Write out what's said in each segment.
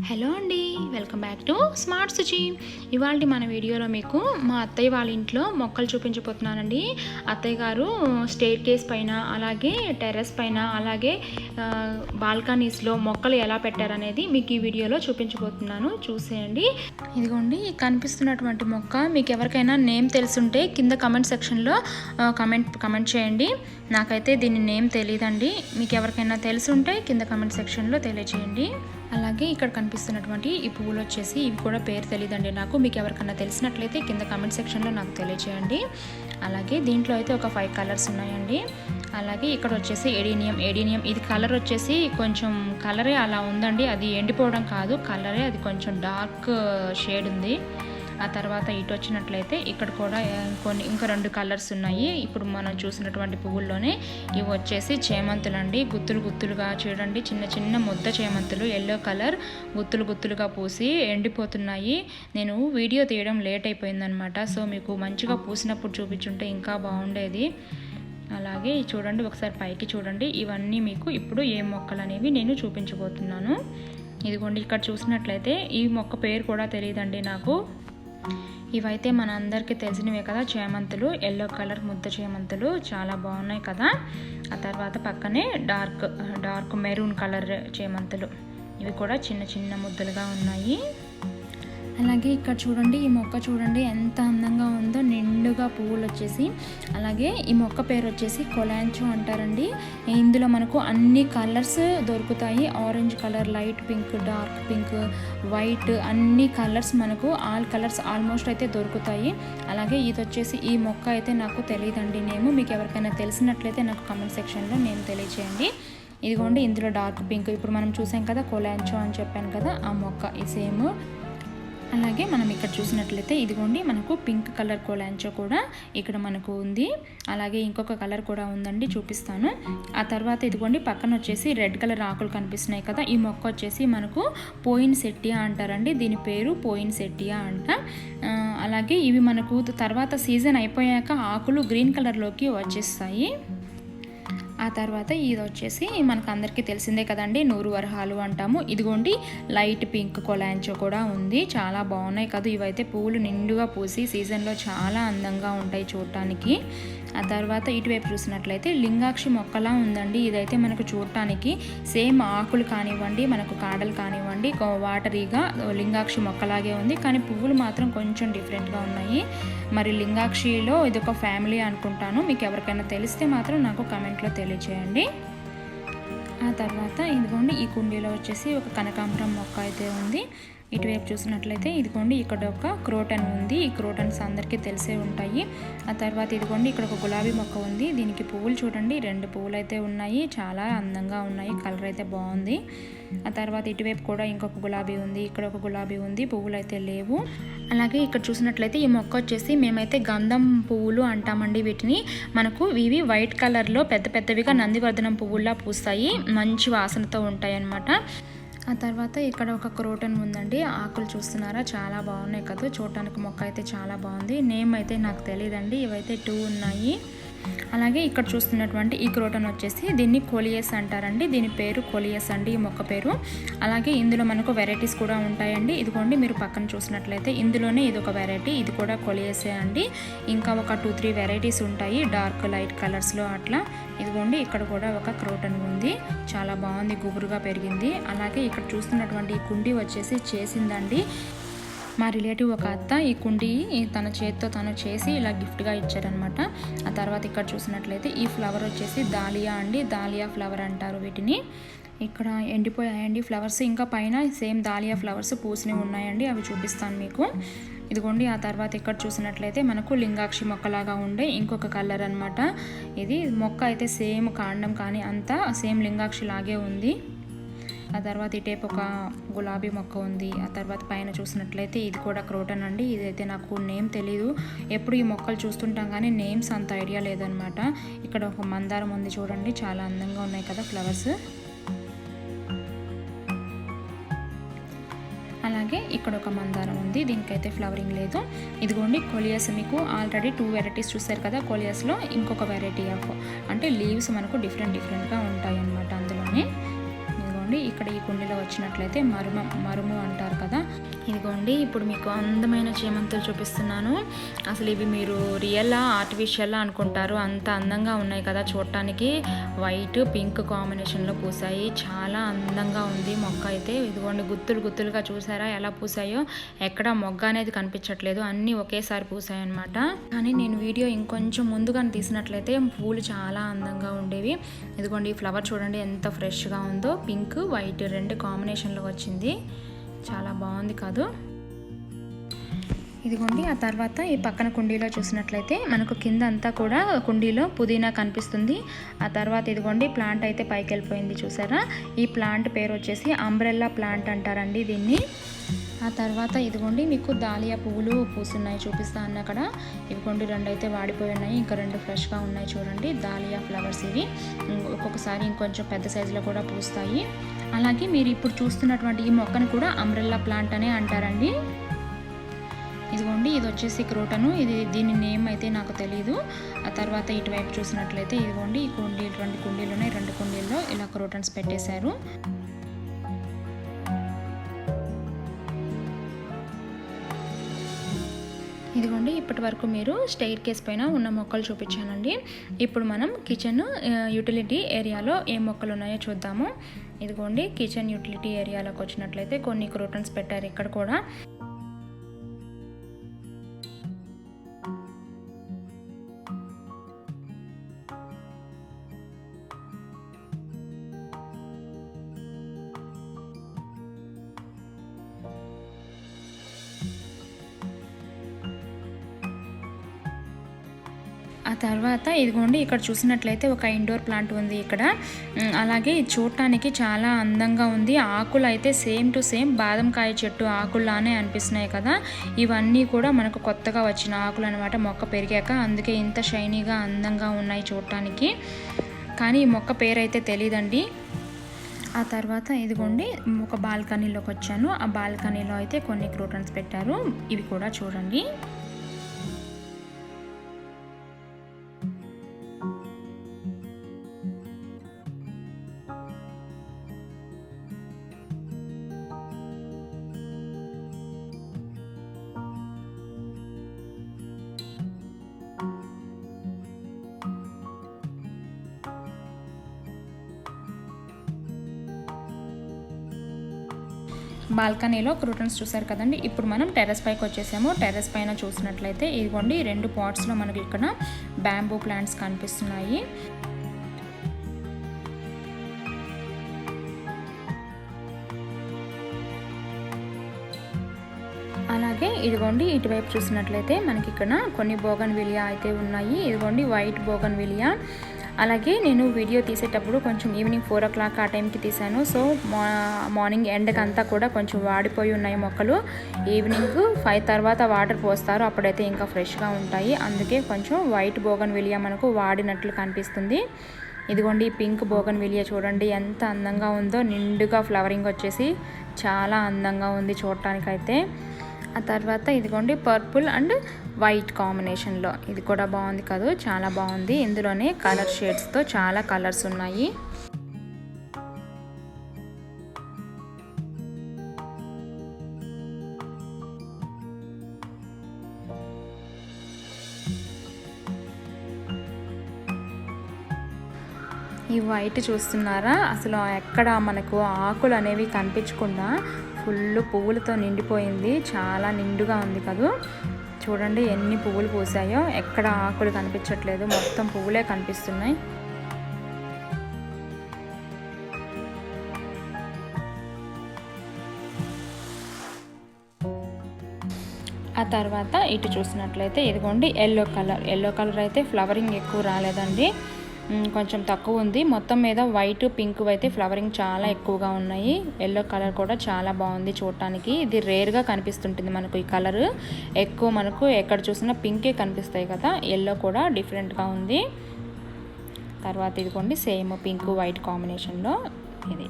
Hello అండి welcome back to smart Suchi ఇవాళ మన వీడియోలో మీకు మా అత్తయ్య వాళ్ళ ఇంట్లో మొక్కలు చూపించబోతున్నానండి. అత్తయ్య గారు స్టేర్ కేస్ పైన అలాగే టెర్రస్ పైన అలాగే బాల్కనీస్లో మొక్కలు ఎలా పెట్టారనేది మీకు ఈ వీడియోలో చూపించబోతున్నాను. చూసేయండి. ఇదిగోండి కనిపిస్తున్నటువంటి మొక్క మీకు ఎవరికైనా నేమ్ తెలుసుంటే కింద కమెంట్ సెక్షన్లో కమెంట్ కమెంట్ చేయండి. నాకైతే దీని నేమ్ తెలియదండి మీకు ఎవరికైనా తెలుసుంటే కింద కమెంట్ సెక్షన్లో తెలియజేయండి. అలాగే ఇక్కడ కనిపిస్తున్నటువంటి ఈ పువ్వులు వచ్చేసి ఇవి కూడా పేరు తెలియదండి నాకు. మీకు ఎవరికన్నా తెలిసినట్లయితే కింద కమెంట్ సెక్షన్లో నాకు తెలియజేయండి అలాగే దీంట్లో అయితే ఒక ఫైవ్ కలర్స్ ఉన్నాయండి. అలాగే ఇక్కడ వచ్చేసి ఎడీనియం ఎడీనియం ఇది కలర్ వచ్చేసి కొంచెం కలరే అలా ఉందండి. అది ఎండిపోవడం కాదు. కలరే అది కొంచెం డార్క్ షేడ్ uh, ఉంది. ఆ తర్వాత ఇటు వచ్చినట్లయితే ఇక్కడ కూడా కొన్ని ఇంకా రెండు కలర్స్ ఉన్నాయి. ఇప్పుడు మనం చూసినటువంటి పువ్వుల్లోనే ఇవి వచ్చేసి చేమంతులు అండి గుత్తులు గుత్తులుగా చూడండి చిన్న చిన్న ముద్ద చేమంతులు ఎల్లో కలర్ గుత్తులు గుత్తులుగా పూసి ఎండిపోతున్నాయి. నేను వీడియో తీయడం లేట్ అయిపోయిందనమాట. సో మీకు మంచిగా పూసినప్పుడు చూపించుంటే ఇంకా బాగుండేది. అలాగే చూడండి ఒకసారి పైకి చూడండి. ఇవన్నీ మీకు ఇప్పుడు ఏ మొక్కలు అనేవి నేను చూపించబోతున్నాను. ఇదిగోండి ఇక్కడ చూసినట్లయితే ఈ మొక్క పేరు కూడా తెలియదండి నాకు. ఇవైతే మన అందరికీ తెలిసినవే కదా చేమంతులు ఎల్లో కలర్ ముద్ద చేమంతులు చాలా బాగున్నాయి కదా. ఆ తర్వాత పక్కనే డార్క్ డార్క్ మెరూన్ కలర్ చేమంతులు. ఇవి కూడా చిన్న చిన్న ముద్దలుగా ఉన్నాయి. అలాగే ఇక్కడ చూడండి ఈ మొక్క చూడండి ఎంత అందంగా ఉందో నిండుగా పువ్వులు వచ్చేసి అలాగే ఈ మొక్క పేరు వచ్చేసి కొలాంచో అంటారండి. ఇందులో మనకు అన్ని కలర్స్ దొరుకుతాయి. Orange colour light pink dark pink white అన్ని కలర్స్ మనకు ఆల్ కలర్స్ ఆల్మోస్ట్ అయితే దొరుకుతాయి. అలాగే ఇది వచ్చేసి ఈ మొక్క అయితే నాకు తెలియదండి నేము. మీకు ఎవరికైనా తెలిసినట్లయితే నాకు కమెంట్ సెక్షన్లో నేను తెలియచేయండి. ఇదిగోండి ఇందులో డార్క్ పింక్. ఇప్పుడు మనం చూసాం కదా కొలాంచో అని చెప్పాను కదా ఆ మొక్క ఈ సేమ్. అలాగే మనం ఇక్కడ చూసినట్లయితే ఇదిగోండి మనకు పింక్ కలర్ కోలాంచో కూడా ఇక్కడ మనకు ఉంది. అలాగే ఇంకొక కలర్ కూడా ఉందండి చూపిస్తాను. ఆ తర్వాత ఇదిగోండి పక్కన వచ్చేసి రెడ్ కలర్ ఆకులు కనిపిస్తున్నాయి కదా ఈ మొక్క వచ్చేసి మనకు పోయిన్ సెట్టియా అంటారండి. దీని పేరు పోయిన్ సెట్టియా అంట. అలాగే ఇవి మనకు తర్వాత సీజన్ అయిపోయాక ఆకులు గ్రీన్ కలర్లోకి వచ్చేస్తాయి. ఆ తర్వాత ఇది వచ్చేసి మనకు అందరికీ తెలిసిందే కదండి నూరు వరహాలు అంటాము. ఇదిగోండి లైట్ పింక్ కొలాంచో కూడా ఉంది. చాలా బాగున్నాయి కదా ఇవైతే పూలు నిండుగా పూసి సీజన్లో చాలా అందంగా ఉంటాయి చూడటానికి. ఆ తర్వాత ఇటువైపు చూసినట్లయితే లింగాక్షి మొక్కలా ఉందండి. ఇదైతే మనకు చూడటానికి సేమ్ ఆకులు కానివ్వండి మనకు కాడలు కానివ్వండి వాటరీగా లింగాక్షి మొక్కలాగే ఉంది. కానీ పువ్వులు మాత్రం కొంచెం డిఫరెంట్గా ఉన్నాయి. మరి లింగాక్షిలో ఇది ఒక ఫ్యామిలీ అనుకుంటాను. మీకు ఎవరికైనా తెలిస్తే మాత్రం నాకు కమెంట్లో తెలియచేయండి. ఆ తర్వాత ఇదిగోండి ఈ కుండీలో వచ్చేసి ఒక కనకాంబరం మొక్క అయితే ఉంది. ఇటువైపు చూసినట్లయితే ఇదిగోండి ఇక్కడ ఒక క్రోటన్ ఉంది. ఈ క్రోటన్స్ అందరికీ తెలిసే ఉంటాయి. ఆ తర్వాత ఇదిగోండి ఇక్కడ ఒక గులాబీ మొక్క ఉంది. దీనికి పువ్వులు చూడండి. రెండు పువ్వులు అయితే ఉన్నాయి. చాలా అందంగా ఉన్నాయి. కలర్ అయితే బాగుంది. ఆ తర్వాత ఇటువైపు కూడా ఇంకొక గులాబీ ఉంది. ఇక్కడ ఒక గులాబీ ఉంది. పువ్వులు అయితే లేవు. అలాగే ఇక్కడ చూసినట్లయితే ఈ మొక్క వచ్చేసి మేమైతే గంధం పువ్వులు అంటామండి వీటిని. మనకు ఇవి వైట్ కలర్లో పెద్ద పెద్దవిగా నందివర్ధనం పువ్వుల్లా పూస్తాయి. మంచి వాసనతో ఉంటాయి అన్నమాట ఆ తర్వాత ఇక్కడ ఒక క్రోటన్ ఉందండి. ఆకులు చూస్తున్నారా? చాలా బాగున్నాయి కదా. చూడటానికి మొక్క అయితే చాలా బాగుంది. నేమ్ అయితే నాకు తెలియదండి ఇవైతే టూ ఉన్నాయి. అలాగే ఇక్కడ చూస్తున్నటువంటి ఈ క్రోటన్ వచ్చేసి దీన్ని కోలియస్ అంటారండి. దీని పేరు కోలియస్ అండి ఈ మొక్క పేరు. అలాగే ఇందులో మనకు వెరైటీస్ కూడా ఉంటాయండి. ఇదిగోండి మీరు పక్కన చూసినట్లయితే ఇందులోనే ఇది ఒక వెరైటీ ఇది కూడా కొలియసే అండి. ఇంకా ఒక టూ త్రీ వెరైటీస్ ఉంటాయి డార్క్ లైట్ కలర్స్లో అట్లా. ఇదిగోండి ఇక్కడ కూడా ఒక క్రోటన్ ఉంది. చాలా బాగుంది గుబురుగా పెరిగింది. అలాగే ఇక్కడ చూస్తున్నటువంటి ఈ కుండీ వచ్చేసి చేసిందండి. మా రిలేటివ్ ఒక అత్త ఈ కుండీ తన చేతితో తను చేసి ఇలా గిఫ్ట్గా ఇచ్చారనమాట ఆ తర్వాత ఇక్కడ చూసినట్లయితే ఈ ఫ్లవర్ వచ్చేసి దాలియా అండి. దాలియా ఫ్లవర్ అంటారు వీటిని. ఇక్కడ ఎండిపోయాయండి ఫ్లవర్స్. ఇంకా పైన సేమ్ దాలియా ఫ్లవర్స్ పూసినవి ఉన్నాయండి. అవి చూపిస్తాను మీకు. ఇదిగోండి ఆ తర్వాత ఇక్కడ చూసినట్లయితే మనకు లింగాక్షి మొక్కలాగా ఉండే ఇంకొక కలర్ అనమాట ఇది మొక్క అయితే సేమ్ కాండం కానీ అంతా సేమ్ లింగాక్షి లాగే ఉంది. ఆ తర్వాత ఇటేపు ఒక గులాబీ మొక్క ఉంది. ఆ తర్వాత పైన చూసినట్లయితే ఇది కూడా క్రోటన్ అండి. ఇదైతే నాకు నేమ్ తెలీదు. ఎప్పుడు ఈ మొక్కలు చూస్తుంటాం కానీ నేమ్స్ అంత ఐడియా లేదనమాట. ఇక్కడ ఒక మందారం ఉంది చూడండి. చాలా అందంగా ఉన్నాయి కదా ఫ్లవర్స్. అలాగే ఇక్కడ ఒక మందారం ఉంది. దీనికైతే ఫ్లవరింగ్ లేదు. ఇదిగోండి కొలియస్ మీకు ఆల్రెడీ టూ వెరైటీస్ చూసారు కదా. కొలియస్లో ఇంకొక వెరైటీ ఆఫ్ అంటే లీవ్స్ మనకు డిఫరెంట్ డిఫరెంట్గా ఉంటాయి అన్నమాట అందులోనే. ఇదిగోండి ఇక్కడ ఈ కుండీలో వచ్చినట్లయితే మరుమ మరుము అంటారు కదా. ఇదిగోండి ఇప్పుడు మీకు అందమైన చేమంతులు చూపిస్తున్నాను. అసలు ఇవి మీరు రియల్లా ఆర్టిఫిషియల్లా అనుకుంటారు. అంత అందంగా ఉన్నాయి కదా చూడటానికి. వైట్ పింక్ కాంబినేషన్లో పూసాయి. చాలా అందంగా ఉంది మొక్క అయితే. ఇదిగోండి గుత్తులు గుత్తులుగా చూసారా ఎలా పూసాయో. ఎక్కడ మొగ్గ అనేది కనిపించట్లేదు. అన్నీ ఒకేసారి పూసాయి అనమాట కానీ నేను వీడియో ఇంకొంచెం ముందుగా తీసినట్లయితే పూలు చాలా అందంగా ఉండేవి. ఇదిగోండి ఈ ఫ్లవర్ చూడండి ఎంత ఫ్రెష్గా ఉందో. పింక్ వైట్ రెండు కాంబినేషన్లో వచ్చింది. చాలా బాగుంది కాదు. ఇదిగోండి ఆ తర్వాత ఈ పక్కన కుండీలో చూసినట్లయితే మనకు కింద అంతా కూడా కుండీలో పుదీనా కనిపిస్తుంది. ఆ తర్వాత ఇదిగోండి ప్లాంట్ అయితే పైకి వెళ్ళిపోయింది చూసారా? ఈ ప్లాంట్ పేరు వచ్చేసి అంబ్రెల్లా ప్లాంట్ అంటారండి దీన్ని. ఆ తర్వాత ఇదిగోండి మీకు దాలియా పువ్వులు పూస్తున్నాయి చూపిస్తా అన్న అక్కడ. ఇదిగోండి రెండు అయితే వాడిపోయి ఉన్నాయి. ఇంకా రెండు ఫ్రెష్గా ఉన్నాయి చూడండి దాలియా ఫ్లవర్స్ ఇవి. ఒక్కొక్కసారి ఇంకొంచెం పెద్ద సైజులో కూడా పూస్తాయి. అలాగే మీరు ఇప్పుడు చూస్తున్నటువంటి ఈ మొక్కను కూడా అంబ్రెల్లా ప్లాంట్ అనే అంటారండి. ఇదిగోండి ఇది వచ్చేసి క్రోటను. ఇది దీని నేమ్ అయితే నాకు తెలియదు ఆ తర్వాత ఇటువైపు చూసినట్లయితే ఇదిగోండి ఈ కుండీ రెండు కుండీలు ఉన్నాయి. రెండు కుండీల్లో ఇలా క్రోటన్స్ పెట్టేశారు. ఇదిగోండి ఇప్పటి వరకు మీరు స్టైర్ కేస్ పైన ఉన్న మొక్కలు చూపించానండి. ఇప్పుడు మనం కిచెన్ యూటిలిటీ ఏరియాలో ఏ మొక్కలు ఉన్నాయో చూద్దాము. ఇదిగోండి కిచెన్ యూటిలిటీ ఏరియాలోకి వచ్చినట్లయితే కొన్ని క్రోటన్స్ పెట్టారు ఇక్కడ కూడా. ఆ తర్వాత ఇదిగోండి ఇక్కడ చూసినట్లయితే ఒక ఇండోర్ ప్లాంట్ ఉంది ఇక్కడ. అలాగే ఇది చూడటానికి చాలా అందంగా ఉంది. ఆకులు అయితే సేమ్ టు సేమ్ బాదంకాయ చెట్టు ఆకుల్లానే అనిపిస్తున్నాయి కదా. ఇవన్నీ కూడా మనకు కొత్తగా వచ్చిన ఆకులు అనమాట మొక్క పెరిగాక అందుకే ఇంత షైనీగా అందంగా ఉన్నాయి చూడటానికి. కానీ ఈ మొక్క పేరైతే తెలియదండి ఆ తర్వాత ఇదిగోండి ఒక బాల్కనీలోకి వచ్చాను. ఆ బాల్కనీలో అయితే కొన్ని క్రూటన్స్ పెట్టారు. ఇవి కూడా చూడండి. బాల్కనీలో క్రూటన్స్ చూసారు కదండి. ఇప్పుడు మనం టెర్రస్ పైకి వచ్చేసాము. టెర్రస్ పైన చూసినట్లయితే ఇదిగోండి రెండు పాట్స్లో మనకి ఇక్కడ బ్యాంబూ ప్లాంట్స్ కనిపిస్తున్నాయి. అలాగే ఇదిగోండి ఇటువైపు చూసినట్లయితే మనకి ఇక్కడ కొన్ని బోగన్ విలియా అయితే ఉన్నాయి. ఇదిగోండి వైట్ బోగన్ విలియా అలాగే నేను వీడియో తీసేటప్పుడు కొంచెం ఈవినింగ్ ఫోర్ ఓ క్లాక్ ఆ టైంకి తీశాను. సో మార్నింగ్ ఎండకంతా కూడా కొంచెం వాడిపోయి ఉన్నాయి మొక్కలు. ఈవినింగ్ ఫైవ్ తర్వాత వాటర్ పోస్తారు. అప్పుడైతే ఇంకా ఫ్రెష్గా ఉంటాయి. అందుకే కొంచెం వైట్ బోగన్ విలియా మనకు వాడినట్లు కనిపిస్తుంది. ఇదిగోండి పింక్ బోగన్ విలియా చూడండి. ఎంత అందంగా ఉందో. నిండుగా ఫ్లవరింగ్ వచ్చేసి చాలా అందంగా ఉంది చూడటానికైతే. ఆ తర్వాత ఇదిగోండి పర్పుల్ అండ్ వైట్ కాంబినేషన్లో. ఇది కూడా బాగుంది కదా? చాలా బాగుంది. ఇందులోనే కలర్ షేడ్స్తో చాలా కలర్స్ ఉన్నాయి. ఈ వైట్ చూస్తున్నారా? అసలు ఎక్కడ మనకు ఆకులు అనేవి కనిపించకుండా ఫుల్ పువ్వులతో నిండిపోయింది. చాలా నిండుగా ఉంది కదూ. చూడండి ఎన్ని పువ్వులు పూసాయో. ఎక్కడ ఆకులు కనిపించట్లేదు. మొత్తం పువ్వులే కనిపిస్తున్నాయి. ఆ తర్వాత ఇటు చూసినట్లయితే ఇదిగోండి ఎల్లో కలర్ ఎల్లో కలర్ అయితే ఫ్లవరింగ్ ఎక్కువ రాలేదండి. కొంచెం తక్కువ ఉంది. మొత్తం మీద వైట్ పింక్ అయితే ఫ్లవరింగ్ చాలా ఎక్కువగా ఉన్నాయి. ఎల్లో కలర్ కూడా చాలా బాగుంది చూడటానికి. ఇది రేర్గా కనిపిస్తుంటుంది మనకు ఈ కలర్. ఎక్కువ మనకు ఎక్కడ చూసినా పింకే కనిపిస్తాయి కదా. ఎల్లో కూడా డిఫరెంట్గా ఉంది. తర్వాత ఇదిగోండి సేమ్ పింక్ వైట్ కాంబినేషన్లో ఇది.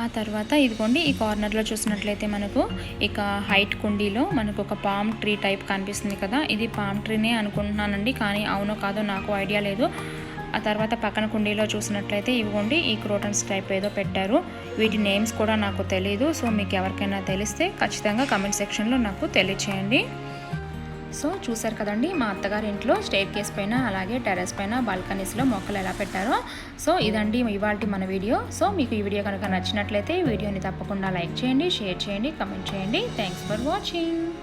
ఆ తర్వాత ఇదిగోండి ఈ కార్నర్లో చూసినట్లయితే మనకు ఇక హైట్ కుండీలో మనకు ఒక పామ్ ట్రీ టైప్ కనిపిస్తుంది కదా ఇది పామ్ ట్రీనే అనుకుంటున్నానండి కానీ అవునో కాదో నాకు ఐడియా లేదు. ఆ తర్వాత పక్కన కుండీలో చూసినట్లయితే ఇవ్వండి ఈ క్రోటన్స్ టైప్ ఏదో పెట్టారు. వీటి నేమ్స్ కూడా నాకు తెలియదు సో మీకు ఎవరికైనా తెలిస్తే ఖచ్చితంగా కమెంట్ సెక్షన్లో నాకు తెలియచేయండి. సో చూసారు కదండి మా అత్తగారి ఇంట్లో స్టేర్ కేస్ పైన అలాగే టెర్రస్ పైన బాల్కనీస్లో మొక్కలు ఎలా పెట్టారో. సో ఇదండి ఇవాళ మన వీడియో. సో మీకు ఈ వీడియో కనుక నచ్చినట్లయితే వీడియోని తప్పకుండా లైక్ చేయండి షేర్ చేయండి కమెంట్ చేయండి. Thanks for watching.